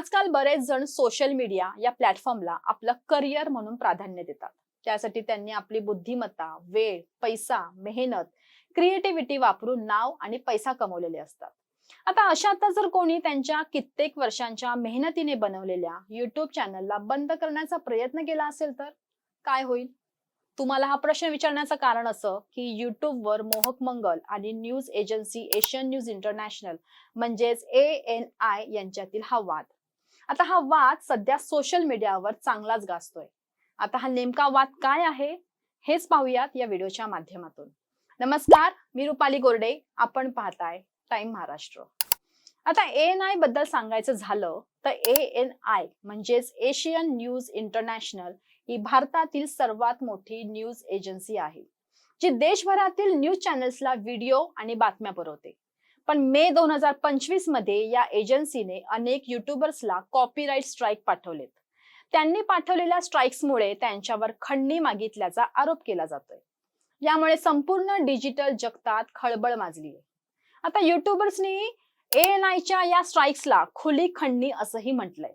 आजकाल बरेच जण सोशल मीडिया या प्लॅटफॉर्मला आपलं करिअर म्हणून प्राधान्य देतात. त्यासाठी त्यांनी आपली बुद्धिमत्ता वेळ पैसा मेहनत क्रिएटिव्हिटी वापरून नाव आणि पैसा कमवलेले असतात. आता अशातच जर कोणी त्यांच्या कित्येक वर्षांच्या मेहनतीने बनवलेल्या युट्यूब चॅनलला बंद करण्याचा प्रयत्न केला असेल तर काय होईल? तुम्हाला हा प्रश्न विचारण्याचं कारण असं की युट्यूबवर मोहक मंगल आणि news agency Asian News International म्हणजेच ए एन आय यांच्यातील हा वाद. आता हा वाद सध्या सोशल मीडियावर चांगलाच गाजतोय. आता हा नेमका वाद काय आहे हेच पाहूयात या व्हिडिओच्या माध्यमातून. नमस्कार मी रुपाली गोरडे आपण पाहताय टाइम महाराष्ट्र. आता ए एन आयबद्दल सांगायचं झालं तर ए एन आय म्हणजेच एशियन न्यूज इंटरनॅशनल ही भारतातील सर्वात मोठी न्यूज एजन्सी आहे जी देशभरातील न्यूज चॅनल्सला व्हिडिओ आणि बातम्या पुरवते. पण मे दोन हजार पंचवीसमध्ये या एजन्सीने अनेक युट्यूबर्सला कॉपीराईट स्ट्राईक पाठवलेत. त्यांनी पाठवलेल्या स्ट्राईक्समुळे त्यांच्यावर खंडणी मागितल्याचा आरोप केला जातोय. यामुळे संपूर्ण डिजिटल जगतात खळबळ माजली आहे आता युट्यूबर्सनी ए एन आयच्या या स्ट्राईक्सला खुली खंडणी असंही म्हटलंय.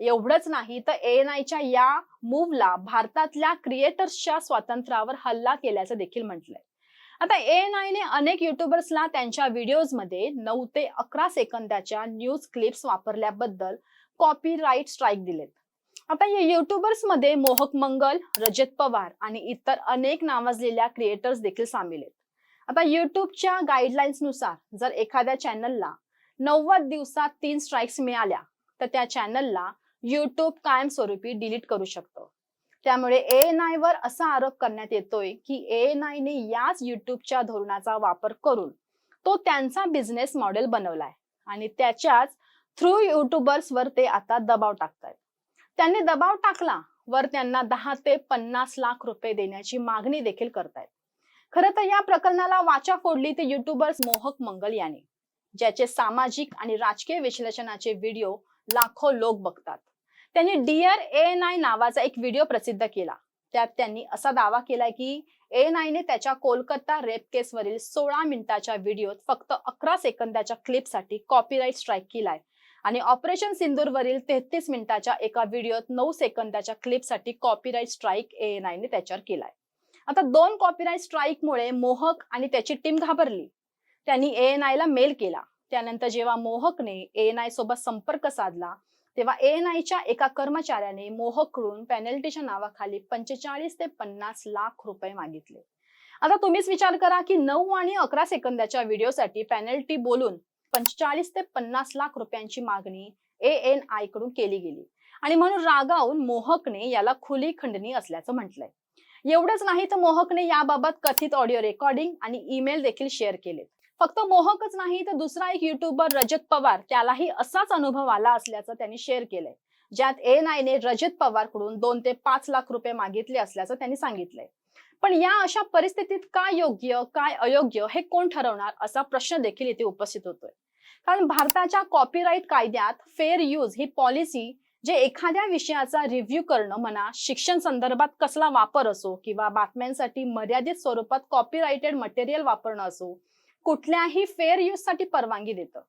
एवढंच नाही तर ए एन आयच्या या मूव्हला भारतातल्या क्रिएटर्सच्या स्वातंत्र्यावर हल्ला केल्याचं देखील म्हटलंय. आता ए एन आयने अनेक युट्यूबर्सला त्यांच्या व्हिडिओजमध्ये नऊ ते अकरा सेकंदाच्या न्यूज क्लिप्स वापरल्याबद्दल कॉपीराईट स्ट्राईक दिलेत. आता या युट्यूबर्समध्ये मोहक मंगल रजत पवार आणि इतर अनेक नावाजलेल्या क्रिएटर्स देखील सामील आहेत. आता युट्यूबच्या गाईडलाईन्सनुसार जर एखाद्या चॅनलला नव्वद दिवसात तीन स्ट्राईक्स मिळाल्या तर त्या चॅनलला युट्यूब कायमस्वरूपी डिलीट करू शकतो. त्यामुळे ए एन आय वर असा आरोप करण्यात येतोय की ए एन आय ने याच युट्यूबच्या धोरणाचा वापर करून तो त्यांचा बिझनेस मॉडेल बनवलाय. आणि त्याच्याच थ्रू युट्यूबर्स वर ते आता दबाव टाकतात त्यांनी दबाव टाकला वर त्यांना दहा ते पन्नास लाख रुपये देण्याची मागणी देखील करतायत. खरं तर या प्रकरणाला वाचा फोडली ते युट्यूबर्स मोहक मंगल याने ज्याचे सामाजिक आणि राजकीय विश्लेषणाचे व्हिडिओ लाखो लोक बघतात. त्यांनी डिअर ए एन आय नावाचा एक व्हिडिओ प्रसिद्ध केला. त्यात त्यांनी असा दावा केला की ए एन आयने त्याच्या कोलकाता रेप केसवरील सोळा मिनिटाच्या व्हिडिओत फक्त अकरा सेकंदाच्या क्लिपसाठी कॉपीराईट स्ट्राईक केलाय. आणि ऑपरेशन सिंदूरवरील तेहतीस मिनिटाच्या एका व्हिडिओत नऊ सेकंदाच्या क्लिपसाठी कॉपीराईट स्ट्राईक ए एन आयने त्याच्यावर केलाय. आता दोन कॉपीराईट स्ट्राईकमुळे मोहक आणि त्याची टीम घाबरली. त्यांनी ए एन आयला मेल केला. त्यानंतर जेव्हा मोहकने ए एन आय सोबत संपर्क साधला तेव्हा ए एन आयच्या एका कर्मचाऱ्याने मोहकडून पेनल्टीच्या नावाखाली पंचेचाळीस ते पन्नास लाख रुपये मागितले. आता तुम्हीच विचार करा की नऊ आणि अकरा सेकंदाच्या व्हिडिओसाठी पेनल्टी बोलून पंचेचाळीस ते पन्नास लाख रुपयांची मागणी ए एन आयकडून केली गेली. आणि म्हणून रागावून मोहकने याला खुली खंडणी असल्याचं म्हटलंय. एवढंच नाही तर मोहकने याबाबत कथित ऑडिओ रेकॉर्डिंग आणि ईमेल देखील शेअर केलेत. फक्त मोहकच नाही तर दुसरा एक युट्यूबर रजत पवार त्यालाही असाच अनुभव आला असल्याचं त्यांनी शेअर केलंय. ज्यात एन आयने रजत पवारकडून दोन ते पाच लाख रुपये मागितले असल्याचं त्यांनी सांगितलंय. पण या अशा परिस्थितीत काय योग्य काय अयोग्य हे कोण ठरवणार असा प्रश्न देखील इथे उपस्थित होतोय. कारण भारताच्या कॉपीराईट कायद्यात फेअर यूज ही पॉलिसी जे एखाद्या विषयाचा रिव्ह्यू करणं म्हणा शिक्षण संदर्भात कसला वापर असो किंवा बातम्यांसाठी मर्यादित स्वरूपात कॉपीराइटेड मटेरियल वापरणं असो कुठल्याही फेअर यूजसाठी परवानगी देतं.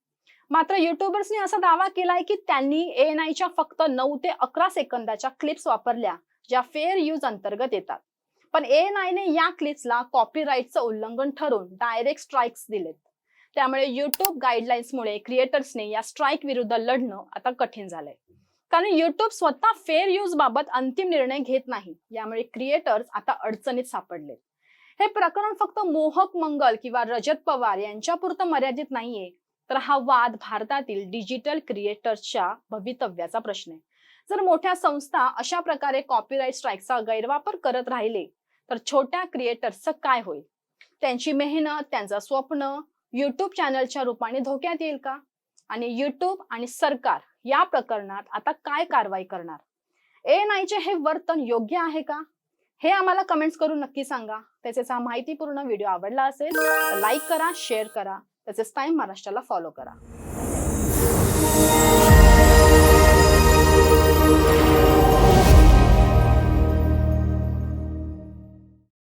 मात्र युट्यूबर्सनी असा दावा केलाय की त्यांनी एन आयच्या फक्त नऊ ते अकरा सेकंदाच्या क्लिप्स वापरल्या ज्या फेअर यूज अंतर्गत येतात. पण एन आयने या क्लिप्सला कॉपीराईटचं उल्लंघन ठरवून डायरेक्ट स्ट्राईक्स दिलेत. त्यामुळे युट्यूब गाईडलाईन्समुळे क्रिएटर्सने या स्ट्राईक विरुद्ध लढणं आता कठीण झालंय. कारण युट्यूब स्वतः फेअर यूज बाबत अंतिम निर्णय घेत नाही यामुळे क्रिएटर्स आता अडचणीत सापडलेत. हे प्रकरण फक्त मोहक मंगल किंवा रजत पवार यांच्यापुरतं मर्यादित नाहीये. तर हा वाद भारतातील डिजिटल क्रिएटर्सच्या भवितव्याचा प्रश्न आहे. जर मोठ्या संस्था अशा प्रकारे कॉपीराईट स्ट्राईकचा गैरवापर करत राहिले तर छोट्या क्रिएटर्सचं काय होईल? त्यांची मेहनत त्यांचं स्वप्न युट्यूब चॅनलच्या रूपाने धोक्यात येईल का? आणि युट्यूब आणि सरकार या प्रकरणात आता काय कारवाई करणार? एन आयचे हे वर्तन योग्य आहे का? हे आम्हाला कमेंट्स करून नक्की सांगा. तसेच हा माहितीपूर्ण व्हिडिओ आवडला असेल लाईक करा शेअर करा. तसेच टाइम महाराष्ट्राला फॉलो करा.